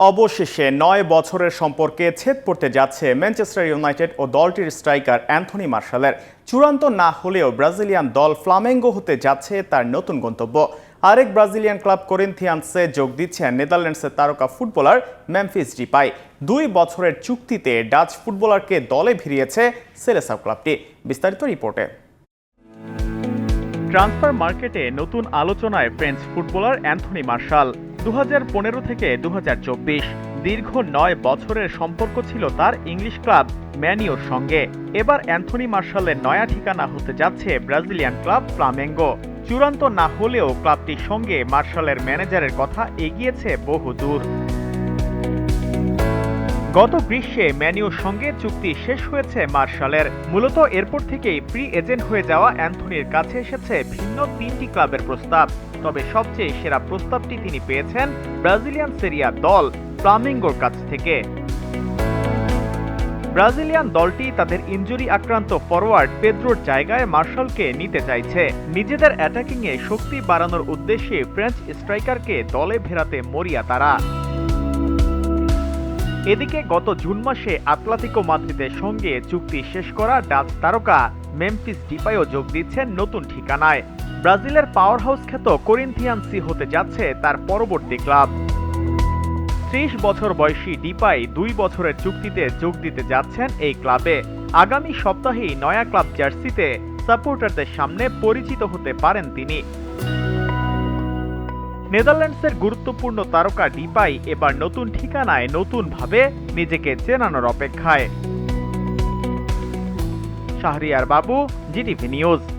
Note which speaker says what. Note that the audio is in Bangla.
Speaker 1: অবশেষে নয় বছরের সম্পর্কে ছেদ পড়তে যাচ্ছে ম্যানচেস্টার ইউনাইটেড ও দলটির স্ট্রাইকার অ্যান্থনি মার্শালের। চূড়ান্ত না হলেও ব্রাজিলিয়ান দল ফ্লামেঙ্গো হতে যাচ্ছে তার নতুন গন্তব্য। আরেক ব্রাজিলিয়ান ক্লাব করিন্থিয়ান্সে যোগ দিচ্ছেন নেদারল্যান্ডসের তারকা ফুটবলার মেমফিস ডিপাই। দুই বছরের চুক্তিতে ডাচ ফুটবলারকে দলে ভিড়িয়েছে সেলেসাও ক্লাবটি। বিস্তারিত রিপোর্টে। ট্রান্সফার মার্কেটে নতুন আলোচনায় ফ্রেঞ্চ ফুটবলার অ্যান্থনি মার্শাল। দু হাজার পনেরো থেকে দু হাজার চব্বিশ, দীর্ঘ নয় বছরের সম্পর্ক ছিল তার ইংলিশ ক্লাব ম্যানিওর সঙ্গে। এবার অ্যান্থনি মার্শালের নয়া ঠিকানা হতে যাচ্ছে ব্রাজিলিয়ান ক্লাব ফ্লামেঙ্গো। চূড়ান্ত না হলেও ক্লাবটির সঙ্গে মার্শালের ম্যানেজারের কথা এগিয়েছে বহু দূর গত গ্রীষ্মে ম্যানিউর সঙ্গে চুক্তি শেষ হয়েছে মার্শালের। মূলত এরপর থেকেই ফ্রি এজেন্ট হয়ে যাওয়া অ্যান্থনির কাছে এসেছে ভিন্ন তিনটি ক্লাবের প্রস্তাব। তবে সবচেয়ে সেরা প্রস্তাবটি তিনি পেয়েছেন ব্রাজিলিয়ান সেরিয়া দল, ফ্লামিঙ্গোর কাছ থেকে। ব্রাজিলিয়ান দলটি তাদের ইনজুরি আক্রান্ত ফরওয়ার্ড পেদ্রোর জায়গায় মার্শালকে নিতে চাইছে। নিজেদের অ্যাটাকিংয়ে শক্তি বাড়ানোর উদ্দেশ্যে ফ্রেঞ্চ স্ট্রাইকারকে দলে ফেরাতে মরিয়া তারা। এদিকে গত জুন মাসে আতলাতিকো মাদ্রিদের সঙ্গে চুক্তি শেষ করা ডাচ তারকা মেমফিস ডিপাইও যোগ দিচ্ছেন নতুন ঠিকানায়। ব্রাজিলের পাওয়ার হাউস খ্যাত করিন্থিয়ানসি হতে যাচ্ছে তার পরবর্তী ক্লাব। ত্রিশ বছর বয়সী ডিপাই দুই বছরের চুক্তিতে যোগ দিতে যাচ্ছেন এই ক্লাবে। আগামী সপ্তাহেই নয়া ক্লাব জার্সিতে সাপোর্টারদের সামনে পরিচিত হতে পারেন তিনি। নেদারল্যান্ডসের গুরুত্বপূর্ণ তারকা ডিপাই এবার নতুন ঠিকানায় নতুনভাবে নিজেকে চেনানোর অপেক্ষায়। শাহরিয়ার বাবু, জিটিভি নিউজ।